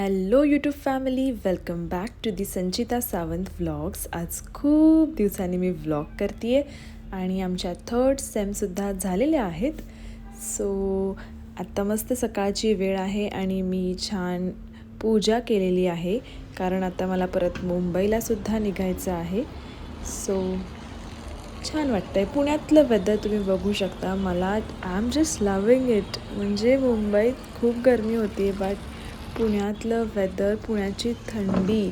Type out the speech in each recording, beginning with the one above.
Hello YouTube family welcome back to the Sanchita Sawant vlogs आज खूप दिवसांनी मी vlog करते आहे आणि आमच्या थर्ड सेमसुद्धा झालेल्या आहेत. सो आत्ता मस्त सकाळची वेळ आहे आणि मी छान पूजा केलेली आहे. कारण आता मला परत मुंबईलासुद्धा निघायचं आहे. सो छान वाटतं आहे पुण्यातलं वेदर तुम्ही बघू शकता. मला I am just loving it म्हणजे मुंबईत खूप गरमी होती बट पुण्यातलं वेदर पुण्याची थंडी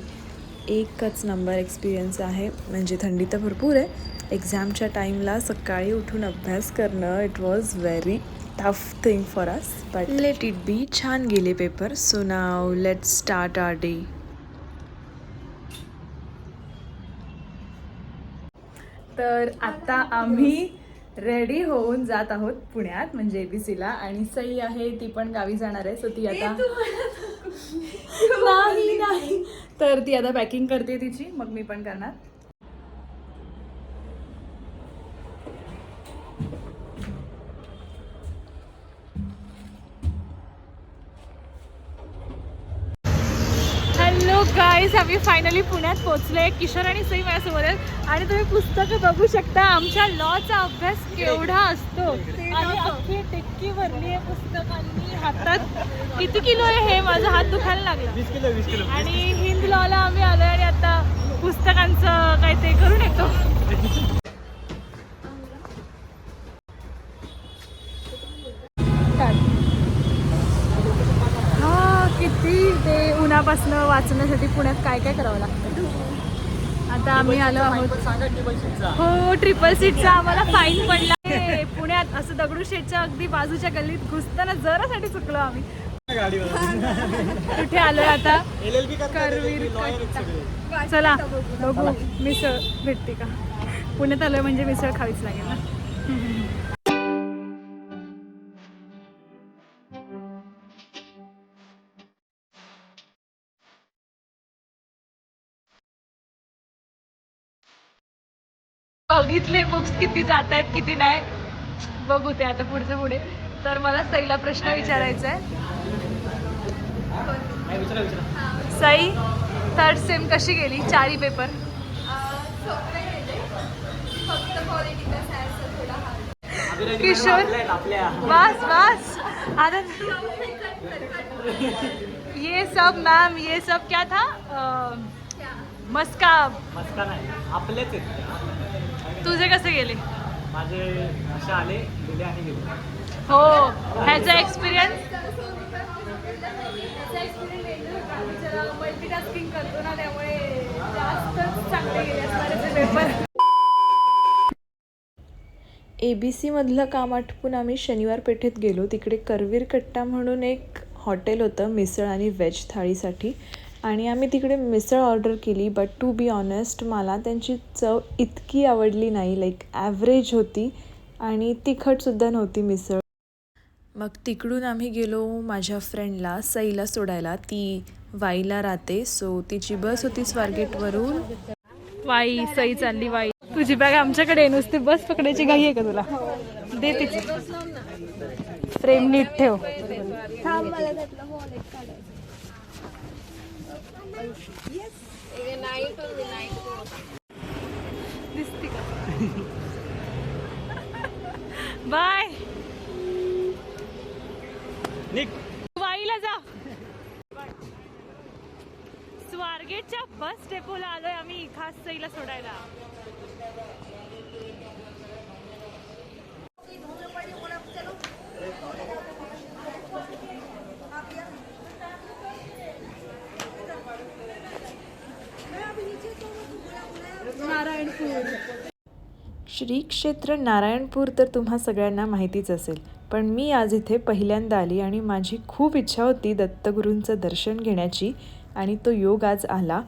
एकच नंबर एक्सपिरियन्स आहे. म्हणजे थंडी तर भरपूर आहे. एक्झामच्या टाईमला सकाळी उठून अभ्यास करणं it was very tough thing for us but let it be छान गेले paper so now let start our day तर आता आम्ही रेडी होऊन जात आहोत पुण्यात म्हणजे एबीसीला आणि सई आहे ती पण गावी जाणार आहे. सो ती आता नाही नाही. तर ती आता पॅकिंग करते तिची मग मी पण करणार. गाईज आम्ही फायनली पुण्यात पोहोचलोय. किशोर आणि सई माझ्यासोबत आहेत. आणि तुम्ही पुस्तकं बघू शकता. आमच्या लॉचा अभ्यास केवढा असतो. आणि अख्खी टिक्की भरली आहे पुस्तकांनी हातात. किती किलो आहे हे? माझा हात दुखायला लागला. आणि हिंद लॉला आम्ही आलोय आणि आता पुस्तकांचं काय ते करून येतो हा किती ते उन्हापासनं वाचण्यासाठी पुण्यात काय काय करावं लागतं? आता आम्ही आलो आहोत. हो ट्रिपल सीटचा आम्हाला फाईन पडला. आहे. पुण्यात असं दगडूशेठच्या अगदी बाजूच्या गल्लीत घुसताना जरासाठी चुकलो आम्ही. कुठे आलोय आता? करवीर. चला बघू. मिसळ भेटते का? पुण्यात आलोय म्हणजे मिसळ खावीच लागेल ना. बघितले बुक्स किती जात आहेत किती नाही. बघू ते आता पुढचं पुढे. तर मला सईला प्रश्न विचारायचा आहे सई थर्ड सेम कशी गेली? चारी पेपर किशोर बस बस. आता ये सब मैम ये सब क्या था? मस्का. मस्का नाही आपलेच आहेत. तुझे कसे गेले? माझे असे आले गेले आणि गेले. हो ह्याचा एक्सपिरियन्स मल्टीटास्किंग करतो ना त्यामुळे जास्तच चांगले गेले असणारे पेपर ए बी सीमधलं काम आटपून आम्ही शनिवार पेठेत गेलो. तिकडे करवीर कट्टा म्हणून एक हॉटेल होतं मिसळ आणि व्हेज थाळीसाठी. आणि आम्ही तिकडे मिसळ ऑर्डर केली बट टू बी ऑनेस्ट मला त्यांची चव इतकी आवडली नाही. लाईक ॲव्हरेज होती आणि तिखटसुद्धा नव्हती मिसळ. मग तिकडून आम्ही गेलो माझ्या फ्रेंडला सईला सोडायला. ती वाईला राहते सो तिची बस होती स्वारगेटवरून. वाई सई चालली वाई. तुझी बॅग आमच्याकडे नुसती बस पकडायची घाई आहे का तुला? दे तिची. फ्रेम नीट ठेव. दिसते का बाय. निक. वाईला जा. स्वारगेटच्या बस डेपोला आलोय आम्ही खास सईला सोडायला. श्री क्षेत्र नारायणपूर तर तुम्हा सगळ्यांना माहितीच असेल. पण मी आज इथे पहिल्यांदा आली आणि माझी खूप इच्छा होती दत्तगुरूंचं दर्शन घेण्याची आणि तो योग आज आला.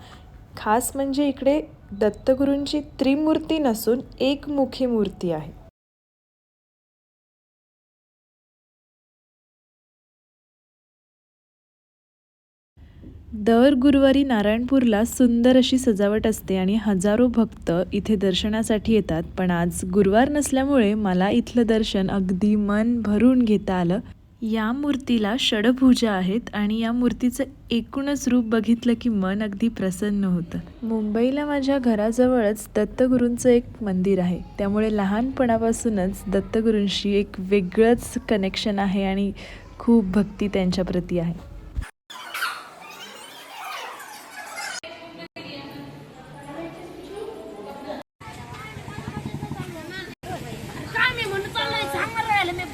खास म्हणजे इकडे दत्तगुरूंची त्रिमूर्ती नसून एकमुखी मूर्ती आहे. दर गुरुवारी नारायणपूरला सुंदर अशी सजावट असते आणि हजारो भक्त इथे दर्शनासाठी येतात. पण आज गुरुवार नसल्यामुळे मला इथलं दर्शन अगदी मन भरून घेता आलं. या मूर्तीला षडभुजा आहेत आणि या मूर्तीचं एकूणच रूप बघितलं की मन अगदी प्रसन्न होतं. मुंबईला माझ्या घराजवळच दत्तगुरूंचं एक मंदिर आहे. त्यामुळे लहानपणापासूनच दत्तगुरूंशी एक वेगळंच कनेक्शन आहे आणि खूप भक्ती त्यांच्याप्रती आहे काय मी म्हणून चाललंय सांगा राहिलं मी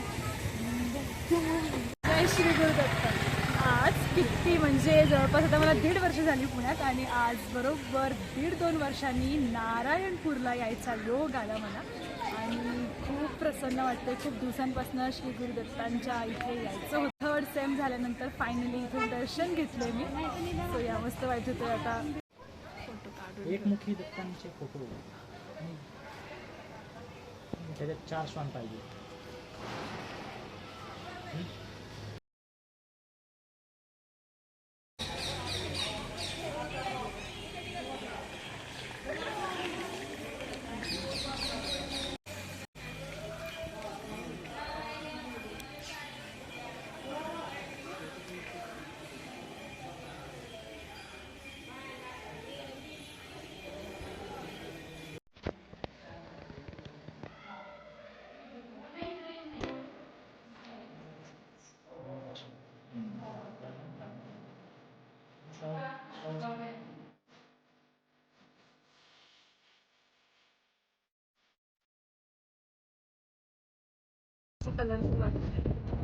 जय श्री गुरुदत्त आज किती म्हणजे जवळपास आता मला दीड वर्ष झाली पुण्यात आणि आज बरोबर दीड दोन वर्षांनी नारायणपूरला यायचा योग आला मला. आणि खूप प्रसन्न वाटतं खूप दिवसांपासून श्री गुरुदत्तांच्या इथे यायचं होतं. थर्ड सेम झाल्यानंतर फायनली इथे दर्शन घेतले मी. सो या मस्त वाटत होतं आता. फोटो काढून. एकमुखी दत्तांचे फोटो त्याच्यात चार श्वान पाहिजे. कलरफुल वाटतं